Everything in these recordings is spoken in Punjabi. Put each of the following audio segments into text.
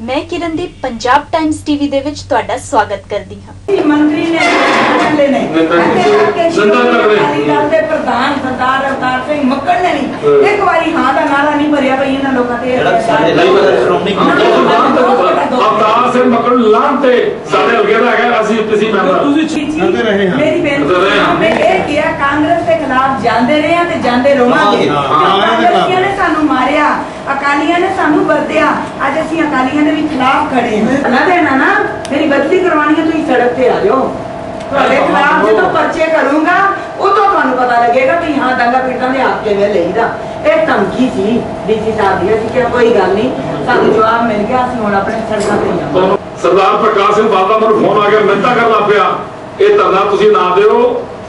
ਮੈਂ ਕਿਰਨਦੀਪ ਪੰਜਾਬ ਟਾਈਮਜ਼ ਟੀਵੀ ਦੇ ਵਿੱਚ ਤੁਹਾਡਾ ਸਵਾਗਤ ਕਰਦੀ ਹਾਂ। ਮੰਤਰੀ ਨੇ ਕਹਿੰਦੇ ਨੇ ਦਲ ਦੇ ਪ੍ਰਧਾਨ ਸਰਦਾਰ ਅਵਤਾਰ ਸਿੰਘ ਮੱਕੜ ਨੇ। ਨਹੀਂ ਇੱਕ ਵਾਰੀ ਹਾਂ ਦਾ ਨਾਰਾ ਨਹੀਂ ਭਰਿਆ ਬਈ ਇਹਨਾਂ ਲੋਕਾਂ ਤੇ ਅਵਤਾਰ ਸਿੰਘ ਮੱਕੜ ਲਾਂਤੇ ਸਾਡੇ ਹਲਕੇ ਦਾ ਹੈਗਾ ਅਸੀਂ ਕਿਸੇ ਮੈਂਬਰ ਨੰਦੇ ਰਹੇ ਹਾਂ। ਮੇਰੀ ਬੇਨਤੀ ਕਾਂਗਰਸ ਦੇ ਖਿਲਾਫ ਜਾਂਦੇ ਰਹੇ ਹਾਂ ਤੇ ਜਾਂਦੇ ਹਾਂ। ਕਾਂਗਰਸੀਆਂ ਨੇ ਸਾਨੂੰ ਮਾਰਿਆ ਅਕਾਲੀਆਂ ਨੇ ਸਾਨੂੰ ਵਰਤਿਆ। ਅੱਜ ਅਸੀਂ ਅਕਾਲੀਆਂ ਦੇ ਵੀ ਖਿਲਾਫ ਖੜੇ ਹਾਂ। ਨਾ ਦੇਣਾ ਨਾ ਮੇਰੀ ਬਦਲੀ ਕਰਵਾਉਣੀ ਹੈ ਤੁਸੀਂ ਸੜਕ ਤੇ ਆ ਜਾਓ। ਤੁਹਾਡੇ ਖਿਲਾਫ ਜਦੋਂ ਪਰਚੇ ਕਰੂੰਗਾ ਉਦੋਂ ਤੁਹਾਨੂੰ ਪਤਾ ਲੱਗੇਗਾ ਕਿ ਹਾਂ ਦੰਗਾ ਪੀੜਤਾਂ ਦੇ ਹੱਕ ਕਿਵੇਂ ਲਈਦਾ। ਇਹ ਧਮਕੀ ਸੀ ਡੀਸੀ ਸਾਹਿਬ ਦੀ। ਅਸੀਂ ਕਿਹਾ ਕੋਈ ਗੱਲ ਨਹੀਂ ਸਾਨੂੰ ਜਵਾਬ ਮਿਲ ਗਿਆ ਅਸੀਂ ਹੁਣ ਆਪਣੇ ਸੜਕਾਂ ਤੇ ਹੀ ਆਵਾਂਗੇ। ਸਰਦਾਰ ਪ੍ਰਕਾਸ਼ ਸਿੰਘ ਬਾਦਲ ਮੈਨੂੰ ਫੋਨ ਆ ਗਿਆ ਮਿੰਤਾ ਕਰਨ ਲੱਗ ਪਿਆ। ਇਹ ਧਰਨਾ ਤੁਸੀਂ ਨਾ ਦਿਓ।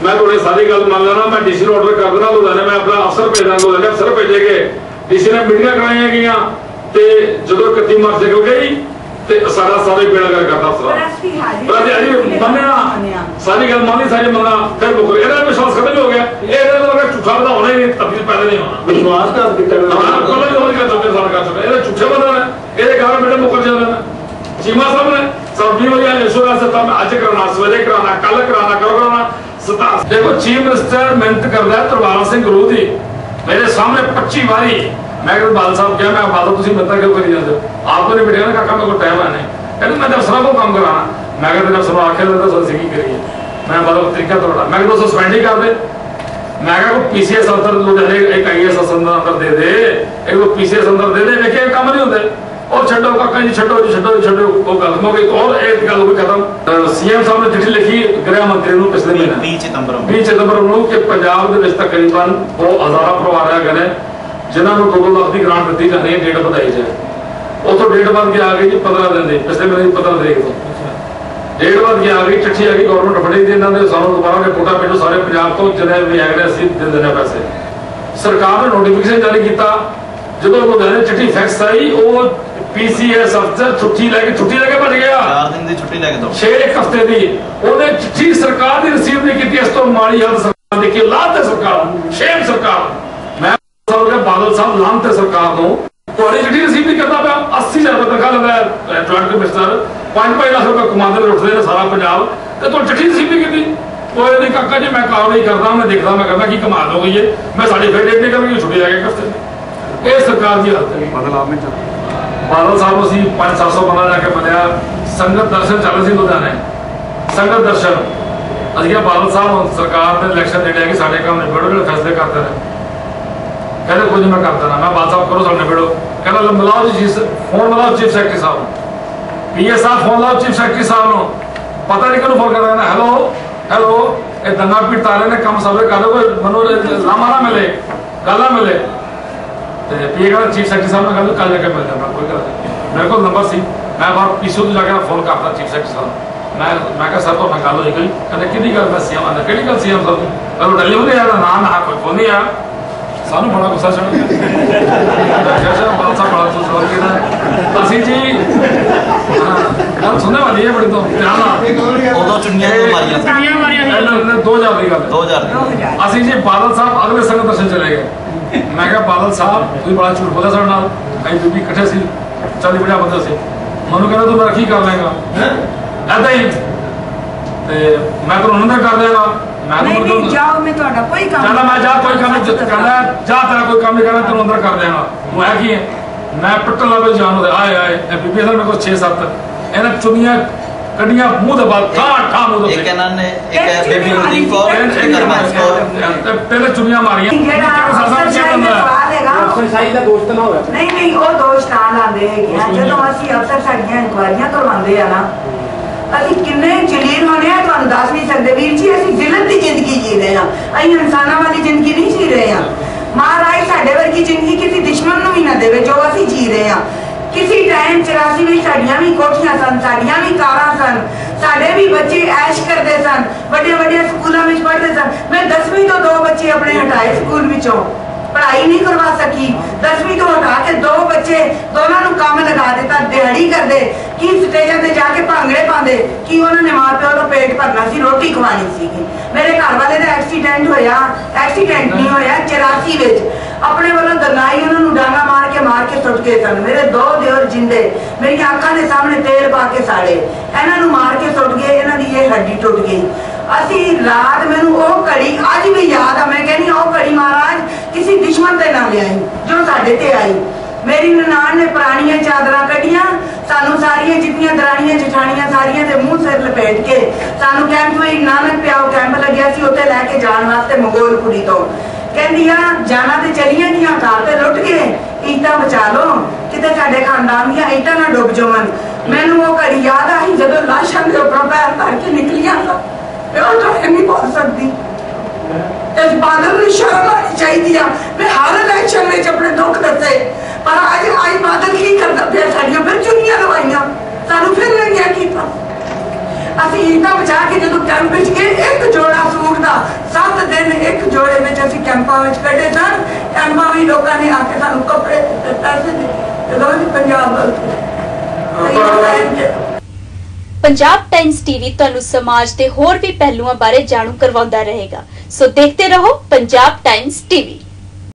ਮੈਂ ਤੁਹਾਡੀ ਸਾਰੀ ਗੱਲ ਮੰਨ ਲੈਣਾ ਮੈਂ ਡੀਸੀ ਨੂੰ ਆਰਡਰ ਕਰ ਦੇਣਾ ਲੁਧਿਆਣੇ ਮੈਂ ਆਪਣਾ ਅਫਸਰ ਭੇਜਾਂ ਲੁਧਿਆਣੇ ਅਫਸਰ ਭੇਜੇਗੇ। ਡੀਸੀ ਨੇ ਮੀਟਿੰਗਾਂ ਕਰਾਈਆਂ ਗਈਆਂ ਤੇ ਜਦੋਂ 31 ਮਾਰਚ ਨਿਕਲ ਗਈ ਤੇ ਸਾਡਾ ਸਾਰੇ ਬੇੜਾ ਕਰ ਕਰਦਾ ਹਾਜ਼ਰੀ ਪਰ ਅਜੀ ਮੰਨਿਆ ਸਾਰੀ ਗੱਲ ਮੰਨੀ ਸਾਰੀ ਮੰਨਾ ਫਿਰ ਮੁੱਕ ਗਿਆ। ਇਹਦਾ ਵਿਸ਼ਵਾਸ ਖਤਮ ਹੀ ਗਿਆ। ਇਹ ਇਹਦਾ ਤਾਂ ਅਗਰ ਝੂਠਾ ਦਾ ਹੋਣਾ ਹੀ ਨਹੀਂ ਤਬਦੀਲ ਪੈਦਾ ਨਹੀਂ ਹੋਣਾ। ਵਿਸ਼ਵਾਸ ਕਰ ਦਿੱਤਾ ਹਾਂ ਕੋਲ ਹੀ ਹੋ ਗਿਆ ਤੁਹਾਡੇ ਸਾਲ ਕਰ ਚੁੱਕੇ ਇਹਦੇ ਝੂਠੇ ਬੰਦੇ ਨੇ। ਇਹਦੇ ਘਰ ਬੇਟੇ ਮੁੱਕਰ ਜਾਂਦੇ ਚੀਮਾ ਸਾਹਿਬ ਨੇ ਸਬਜ਼ੀ ਵਾਲੀ ਇੰਸ਼ੋਰੈਂਸ ਤਾਂ ਮੈਂ ਅੱਜ ਕਰਾਉਣਾ ਸਵੇਰੇ ਕਰਾਉਣਾ ਕੱਲ ਕਰਾਉਣਾ। ਕਰੋ ਦੇਖੋ, ਚੀਫ ਮਿਨਿਸਟਰ ਮਿਹਨਤ ਕਰਦਾ ਹੈ, ਤਰਵਾਲਾ ਸਿੰਘ ਗੁਰੂ ਦੀ। ਮੇਰੇ ਸਾਹਮਣੇ 25 ਵਾਰੀ ਮੈਂ ਕਿਹਾ, ਬਾਦਲ ਸਾਹਿਬ ਕਿਹਾ, ਮੈਂ ਬਾਦਲ, ਤੁਸੀਂ ਮਿਹਨਤਾਂ ਕਿਉਂ ਕਰੀ ਜਾਂਦੇ ਹੋ? ਆਪ ਨੇ ਬੇਟੇ ਨੇ ਕਾਕਾ, ਮੇਰੇ ਕੋਲ ਟਾਈਮ ਹੈ ਨਹੀਂ। ਕਹਿੰਦੇ, ਮੈਂ ਤਾਂ ਅਫਸਰਾਂ ਕੋਲ ਕੰਮ ਕਰਾਣਾ ਮੈਂ ਕਿਹਾ ਤੇ ਅਫਸਰਾਂ ਆਖਿਆ ਤਾਂ ਅਸੀਂ ਕੀ ਕਰੀਏ। ਮੈਂ ਬਾਦਲ ਤਰੀਕਾ ਤੁਹਾਡਾ ਮੈਂ ਕਿਹਾ ਸਸਪੈਂਡ ਹੀ ਕਰ ਦੇ। ਮੈਂ ਕਿਹਾ ਕੋ ਪੀਸੀਐਸ ਅੰਦਰ ਲੁਧਿਆਣੇ ਇੱਕ ਆਈਐਸ ਅੰਦਰ ਦੇ ਦੇ। ਇੱਕ ਕੋ ਪੀਸੀਐਸ ਅੰਦਰ ਦੇ ਦੇ ਵੇਖੇ ਕੰਮ ਨਹੀਂ ਹੁੰਦੇ। ਉਹ ਛੱਡੋ ਕਾਕਾ ਜੀ ਛੱਡੋ ਜੀ ਛੱਡੋ ਜੀ ਛੱਡੋ। ਉਹ ਗੱਲ ਹੋ ਗਈ ਔਰ ਇਹ ਗੱਲ ਵੀ ਖਤਮ। ਸੀਐਮ ਸਾਹਿਬ ਨੇ ਚਿੱਠੀ ਲਿਖੀ ਗ੍ਰਹਿ ਮੰਤਰੀ ਨੂੰ ਪਿਛਲੇ ਮਹੀਨੇ। 20 ਸਤੰਬਰ ਨੂੰ। 20 ਸਤੰਬਰ ਨੂੰ ਕਿ ਪੰਜਾਬ ਦੇ ਵਿੱਚ ਤਕਰੀਬਨ ਉਹ ਹਜ਼ਾਰਾਂ ਪਰਿਵਾਰ ਹੈਗੇ ਨੇ ਜਿਨ੍ਹਾਂ ਨੂੰ 2 ਲੱਖ ਦੀ ਗ੍ਰਾਂਟ ਦਿੱਤੀ ਜਾਂਦੀ ਹੈ ਡੇਟ ਵਧਾਈ ਜਾਏ। ਉਥੋਂ ਡੇਟ ਵੱਧ ਕੇ ਆ ਗਈ ਜੀ 15 ਦਿਨ ਦੀ ਪਿਛਲੇ ਮਹੀਨੇ ਦੀ 15 ਤਰੀਕ ਤੋਂ। ਡੇਢ ਵੱਧ ਕੇ ਆ ਗਈ ਚਿੱਠੀ ਆ ਗਈ ਗਵਰਨਮੈਂਟ ਫੜੀ ਦੀ ਇਹਨਾਂ ਦੇ ਸਾਨੂੰ ਦੁਬਾਰਾ ਰਿਪੋਰਟਾਂ ਭੇਜੋ ਸਾਰੇ ਪੰਜਾਬ ਤੋਂ ਜਿਹੜੇ ਵੀ ਹੈਗੇ ਨੇ ਅਸੀਂ ਦੇ ਦਿੰਦੇ ਹਾਂ ਪੈਸੇ। ਸਰਕਾਰ ਨੇ ਨੋਟੀਫਿਕੇਸ਼ਨ ਜਾਰੀ ਕੀਤਾ ਜਦੋਂ ਲੁਧਿਆਣੇ ਚਿੱਠੀ ਫੈਕਸ ਆਈ ਉਹ ਪੀਸੀਐਸ ਅਫਸਰ ਛੁੱਟੀ ਲੈ ਕੇ ਛੁੱਟੀ ਲੈ ਕੇ ਭੱਜ ਗਿਆ। 4 ਦਿਨ ਦੀ ਛੁੱਟੀ ਲੈ ਕੇ ਦੋ 6 ਇੱਕ ਹਫ਼ਤੇ ਦੀ। ਉਹਨੇ ਚਿੱਠੀ ਸਰਕਾਰ ਦੀ ਰਿਸੀਵ ਨਹੀਂ ਕੀਤੀ ਇਸ ਤੋਂ ਮਾੜੀ ਹਾਲਤ ਸਰਕਾਰ ਦੀ ਕਿ ਲਾਤ ਸਰਕਾਰ ਸ਼ੇਮ ਸਰਕਾਰ ਮੈਂ ਸਾਹਿਬ ਦੇ ਬਾਦਲ ਸਾਹਿਬ ਲਾਂਤ ਸਰਕਾਰ ਨੂੰ। ਤੁਹਾਡੀ ਚਿੱਠੀ ਰਿਸੀਵ ਨਹੀਂ ਕਰਦਾ ਪਿਆ 80000 ਰੁਪਏ ਤਨਖਾਹ ਲੈਂਦਾ ਹੈ ਜੁਆਇੰਟ ਕਮਿਸ਼ਨਰ 5-5 ਲੱਖ ਰੁਪਏ ਕਮਾਉਂਦੇ ਨੇ ਉੱਠਦੇ ਨੇ ਸਾਰਾ ਪੰਜਾਬ। ਤੇ ਤੁਹਾਨੂੰ ਚਿੱਠੀ ਰਿਸੀਵ ਨਹੀਂ ਕੀਤੀ। ਕੋਈ ਨਹੀਂ ਕਾਕਾ ਜੀ ਮੈਂ ਕੰਮ ਨਹੀਂ ਕਰਦਾ ਮੈਂ ਦੇਖਦਾ ਮੈਂ ਕਰਦਾ ਕੀ ਕਮਾਲ ਹੋ ਗਈ ਹੈ ਮੈਂ ਸਾਡੀ ਫੇਰ ਡੇਟ ਨਹੀਂ ਛੁੱਟੀ ਲੈ ਕੇ ਹਫ਼ਤੇ ਇਹ ਸਰਕਾਰ ਦੀ ਹਾਲਤ ਹੈ। ਬਦਲਾਅ ਵਿੱਚ ਬਾਦਲ ਸਾਹਿਬ, ਅਸੀਂ 5-700 ਬੰਦਾ ਜਾ ਕੇ ਮਿਲਿਆ ਸੰਗਤ ਦਰਸ਼ਨ ਚੱਲ ਸੀ ਲੁਧਿਆਣੇ। ਸੰਗਤ ਦਰਸ਼ਨ। ਅਸੀਂ ਕਿਹਾ, ਬਾਦਲ ਸਾਹਿਬ ਸਰਕਾਰ ਦੇ ਇਲੈਕਸ਼ਨ ਦੇ ਕਿ ਸਾਡੇ ਕੰਮ ਨਿਬੜੋ, ਜਿਹੜੇ ਫੈਸਲੇ ਕਰਦੇ ਨੇ। ਕਹਿੰਦੇ ਕੁਝ ਮੈਂ ਕਰਦਾ ਨਾ ਮੈਂ ਬਾਦਲ ਸਾਹਿਬ, ਕਰੋ ਸਾਡੇ ਨਿਬੜੋ। ਕਹਿੰਦਾ ਮਿਲਾਓ ਜੀ ਫੋਨ ਮਿਲਾਓ ਚੀਫ ਸੈਕਟਰੀ ਸਾਹਿਬ ਨੂੰ। ਪੀਏ ਸਾਹਿਬ ਫੋਨ ਲਾਓ ਚੀਫ ਸੈਕਟਰੀ ਸਾਹਿਬ ਨੂੰ। ਪਤਾ ਨਹੀਂ ਕਿਹਨੂੰ ਫੋਨ ਕਰਦਾ ਕਹਿੰਦਾ ਹੈਲੋ ਹੈਲੋ। ਇਹ ਦੰਗਾ ਪੀੜ ਤਾਰੇ ਨੇ ਕੰਮ ਸਭੇ ਕਰ ਕੋਈ ਮਨੋ ਲਾਮਾ ਨਾ ਮਿਲੇ, ਗੱਲ ਨਾ ਮਿਲੇ। ਤੇ ਕਹਿੰਦਾ ਚੀਫ ਸੈਕਟਰੀ ਸਾਹਿਬ ਨਾਲ ਗੱਲ ਕੱਲ ਜਾ ਕੇ ਮਿਲ ਜਾਣਾ ਕੋਈ ਗੱਲ ਨਹੀਂ। ਮੇਰੇ ਕੋਲ ਨੰਬਰ ਸੀ। ਮੈਂ ਬਾਹਰ ਪੀਸੋ ਤੋਂ ਜਾ ਕੇ ਫੋਨ ਕਰਤਾ ਚੀਫ ਸੈਕਟਰੀ ਸਾਹਿਬ ਨੂੰ। ਮੈਂ ਮੈਂ ਕਿਹਾ ਸਰ ਤੋਂ ਨਾਲ ਗੱਲ ਹੋਈ ਕੋਈ? ਕਹਿੰਦੇ ਕਿਹਦੀ ਗੱਲ? ਮੈਂ ਸੀਐਮ ਆਂਦਾ ਕਿਹੜੀ ਗੱਲ ਸੀਐਮ ਸਾਹਿਬ ਦੀ? ਉਹ ਡੈਲੀਵਰੀ ਆ ਨਾ ਨਾ ਕੋਈ ਫੋਨ ਨਹੀਂ ਆ। ਸਾਨੂੰ ਬੜਾ ਗੁੱਸਾ ਚੜ ਗਿਆ। ਮੈਂ ਬਾਤ ਸਾਹਿਬ ਬੜਾ ਗੁੱਸਾ ਚੜ ਗਿਆ ਅਸੀਂ ਜੀ ਹਾਂ ਗੱਲ ਸੁਣਨੇ ਵਾਲੀ ਹੈ ਬੜੀ ਤੋਂ। ਧਿਆਨ ਨਾਲ। ਉਦੋਂ ਚੁੰਨੀਆਂ ਤੋਂ ਮਾਰੀਆਂ ਸੀ। ਇਹਨਾਂ ਨੇ 2000 ਦੀ ਗੱਲ ਹੈ। 2000 ਦੀ। ਅਸੀਂ ਜੀ ਬਾਦਲ ਸਾਹਿਬ ਅਗਲੇ ਸੰਗਤ ਦਰਸ਼ਨ ਚਲੇ ਗਏ ਮੈਂ ਕਿਹਾ ਬਾਦਲ ਸਾਹਿਬ ਤੁਸੀਂ ਬੜਾ ਝੂਠ ਬੋਲਿਆ ਸਾਡੇ ਨਾਲ। ਅਸੀਂ ਬੀਬੀ ਇਕੱਠੇ ਸੀ 40 50 ਬੰਦੇ ਸੀ। ਮੈਨੂੰ ਕਹਿੰਦਾ ਤੂੰ ਮੇਰਾ ਕੀ ਕਰ ਲੇਗਾ ਐਦਾਂ ਹੀ। ਤੇ ਮੈਂ ਤੈਨੂੰ ਉਹਨਾਂ ਦਾ ਕਰ ਦੇਗਾ। ਮੈਂ ਨਹੀਂ ਜਾਓ ਮੈਂ ਤੁਹਾਡਾ ਕੋਈ ਕੰਮ ਕਹਿੰਦਾ ਮੈਂ ਜਾ ਕੋਈ ਕੰਮ ਨਹੀਂ। ਕਹਿੰਦਾ ਜਾ ਤੇਰਾ ਕੋਈ ਕੰਮ ਨਹੀਂ ਕਰਨਾ ਤੈਨੂੰ ਅੰਦਰ ਕਰ ਦੇਗਾ ਉਹ ਹੈ ਕੀ ਹੈ? ਮੈਂ ਲੱਗੇ ਜਾਨ ਉਹਦੇ ਆਏ ਆਏ। ਇਹ ਬੀਬੀ ਸਾਹਿਬ ਮੇਰੇ ਕੋਲ 6 7 ਇਹਨਾਂ ਚੁੰਨੀਆਂ ਕੱਢੀਆਂ ਮੂੰਹ ਦੇ ਬਾਅਦ ਠਾ ਠਾ ਮੂੰਹ ਦੇ ਇੱਕ ਇਹਨਾਂ ਨੇ ਇੱਕ ਹੈ ਬੇਬੀ ਗੁਰਦੀਪ ਕੌਰ ਇੱਕ ਹਰਮਨ ਕੌਰ। ਤੇ ਪਹਿਲੇ ਚੁੰਨੀਆਂ ਮਾਰੀਆਂ। ਜਿਹੜਾ ਅਫਸਰ ਸਾਹਿਬ ਦਾ ਸਵਾਲ ਹੈਗਾ। ਸਾਈ ਦਾ ਦੋਸਤ ਨਾ ਹੋਇਆ। ਨਹੀਂ ਨਹੀਂ ਉਹ ਦੋਸ਼ ਨਾ ਲਾਉਂਦੇ ਹੈਗੇ ਜਦੋਂ ਅਸੀਂ ਅਫਸਰ ਸਾਡੀਆਂ ਇਨਕੁਆਇਰੀਆਂ ਕਰਵਾਉਂਦੇ ਆ ਨਾ ਅਸੀਂ ਕਿੰਨੇ ਜਲੀਲ ਹੋਣੇ ਆ ਤੁਹਾਨੂੰ ਦੱਸ ਨਹੀਂ ਸਕਦੇ। ਵੀਰ ਜੀ ਅਸੀਂ ਜ਼ਿਲਤ ਦੀ ਜ਼ਿੰਦਗੀ ਜੀ ਰਹੇ ਆ ਅਸੀਂ ਇਨਸਾਨਾਂ ਵਾਲੀ ਜ਼ਿੰਦਗੀ ਨਹੀਂ ਜੀ ਰਹੇ ਆ ਮਹਾਰਾਜ ਸਾਡੇ ਵਰਗੀ ਜ਼ਿੰਦਗੀ ਕਿਸੇ ਦੁਸ਼ਮਣ ਨੂੰ ਵੀ ਨਾ ਦੇਵੇ ਜੋ ਟਾਈਮ 84 ਵਿੱਚ ਸਾਡੀਆਂ ਵੀ ਕੋਠੀਆਂ ਸਨ, ਸਾਡੀਆਂ ਵੀ ਕਾਰਾਂ ਸਨ, ਸਾਡੇ ਵੀ ਬੱਚੇ ਐਸ਼ ਕਰਦੇ ਸਨ ਵੱਡੇ ਵੱਡੇ ਸਕੂਲਾਂ ਵਿੱਚ ਪੜ੍ਹਦੇ ਸਨ। ਮੈਂ 10ਵੀਂ ਤੋਂ ਦੋ ਬੱਚੇ ਆਪਣੇ ਹਟਾਏ ਸਕੂਲ ਵਿੱਚੋਂ। ਪੜ੍ਹਾਈ ਨਹੀਂ ਕਰਵਾ ਸਕੀ। 10ਵੀਂ ਤੋਂ ਹਟਾ ਕੇ ਦੋ ਬੱਚੇ ਦੋਨਾਂ ਨੂੰ ਕੰਮ ਲਗਾ ਦਿੱਤਾ, ਦਿਹਾੜੀ ਕਰਦੇ, ਕੀ ਸਟੇਜਾਂ ਤੇ ਜਾ ਕੇ ਭਾਂਗੜੇ ਪਾਉਂਦੇ, ਕੀ ਉਹਨਾਂ ਨੇ ਮਾਂ ਪਿਓ ਦਾ ਭਰਨਾ ਸੀ, ਰੋਟੀ ਖਵਾਣੀ ਸੀਗੀ। ਮੇਰੇ ਘਰ ਵਾਲੇ ਦਾ ਐਕਸੀਡੈਂਟ ਹੋਇਆ, ਐਕਸੀਡੈਂਟ ਨਹੀਂ ਹੋਇਆ 84 ਵਿੱਚ। ਆਪਣੇ ਵੱਲੋਂ ਦਰਨਾਈ ਉਹਨਾਂ ਨੂੰ ਡਾਂਗਾ ਮਾਰ ਕੇ ਮਾਰ ਕੇ ਸੁੱਟ ਗਏ ਸਨ। ਮੇਰੇ ਦੋ ਦਿਓਰ ਜਿੰਦੇ, ਮੇਰੀਆਂ ਅੱਖਾਂ ਦੇ ਸਾਹਮਣੇ ਤੇਲ ਪਾ ਕੇ ਸਾੜੇ। ਇਹਨਾਂ ਨੂੰ ਮਾਰ ਕੇ ਸੁੱਟ ਗਏ, ਇਹਨਾਂ ਦੀ ਇਹ ਹੱਡੀ ਟੁੱਟ ਗਈ। ਅਸੀਂ ਰਾਤ ਮੈਨੂੰ ਉਹ ਘੜੀ, ਅੱਜ ਵੀ ਯਾਦ ਆ, ਮੈਂ ਕਹਿੰਦੀ ਉਹ ਘੜੀ ਮਹਾਰਾਜ, ਕਿਸੇ ਦੁਸ਼ਮਣ ਤੇ ਨਾ ਲਿਆਈ, ਜੋ ਸਾਡੇ ਤੇ ਆਈ। ਮੇਰੀ ਨਨਾਣ ਨੇ ਪੁਰਾਣੀਆਂ ਚਾਦਰਾਂ ਕੱਢੀਆਂ ਸਾਨੂੰ ਸਾਰੀਆਂ ਜਿੰਨੀਆਂ ਦਰਾਣੀਆਂ, ਜਠਾਣੀਆਂ ਸਾਰੀਆਂ ਦੇ ਮੂੰਹ ਸਿਰ ਲਪੇਟ ਕੇ ਸਾਨੂੰ ਕੈਂਪ ਵਿੱਚ ਨਾਨਕ ਪਿਆਓ ਕੈਂਪ ਲੱਗਿਆ ਸੀ, ਉੱਥੇ ਲੈ ਕੇ ਜਾਣ ਵਾਸਤੇ ਮੰਗੋਲਪੁਰੀ ਤੋਂ। ਕਹਿੰਦੀਆਂ ਜਾਣਾ ਤੇ ਚਲੀਆਂ ਗਈਆਂ, ਘਰ ਤੇ ਲੁੱਟ ਗਏ ਇੱਟਾਂ ਬਚਾ ਲਓ, ਕਿਤੇ ਸਾਡੇ ਖਾਨਦਾਨ ਦੀਆਂ ਇੱਟਾਂ ਨਾ ਡੁੱਬ ਜਾਵਣ ਮੈਨੂੰ ਉਹ ਘੜੀ ਯਾਦ ਆਈ ਜਦੋਂ ਲਾਸ਼ਾਂ ਦੇ ਉੱਪਰੋਂ ਪੈਰ ਧਰ ਕੇ ਨਿਕਲੀਆਂ ਤਾਂ ਉਹ ਤਾਂ ਨਹੀਂ ਬੋਲ ਸਕਦੀ। ਇਸ ਬਾਦਲ ਨੂੰ ਸ਼ਰਮ ਆਣੀ ਚਾਹੀਦੀ ਆ। ਮੈਂ ਹਰ ਇਲੈਕਸ਼ਨ ਵਿੱਚ ਆਪਣੇ ਦੁੱਖ ਦੱਸੇ। ਪਰ ਅੱਜ ਅੱਜ ਬਾਦਲ ਕੀ ਕਰਦਾ ਪਿਆ? ਸਾਡੀਆਂ ਫਿਰ ਚੁੰਨੀਆਂ ਲਵਾਈਆਂ। ਸਾਨੂੰ ਫਿਰ ਲੰਗਿਆ ਕੀਤਾ ਅਸੀਂ ਇੰਨਾ ਬਚਾ ਕੇ ਜਦੋਂ ਕੈਂਪ ਵਿੱਚ ਗਏ ਇੱਕ ਜੋੜਾ ਸੂਟ ਦਾ 7 ਦਿਨ ਇੱਕ ਜੋੜੇ ਵਿੱਚ ਅਸੀਂ ਕੈਂਪਾਂ ਵਿੱਚ ਕੱਢੇ ਸਨ ਕੈਂਪਾਂ ਵਿੱਚ ਲੋਕਾਂ ਨੇ ਆ ਕੇ ਸਾਨੂੰ ਕੱਪੜੇ ਤੇ ਪੈਸੇ ਦਿੱਤੇ ਜਦੋਂ ਅਸੀਂ ਪੰਜਾਬ ਵੱਲ ਤੁਰੇ। ਪੰਜਾਬ ਟਾਈਮਸ ਟੀਵੀ ਤੁਹਾਨੂੰ ਸਮਾਜ ਦੇ ਹੋਰ ਵੀ ਪਹਿਲੂਆਂ ਬਾਰੇ ਜਾਣੂ ਕਰਵਾਉਂਦਾ ਰਹੇਗਾ। ਸੋ ਦੇਖਦੇ ਰਹੋ ਪੰਜਾਬ ਟਾਈਮਸ ਟੀਵੀ।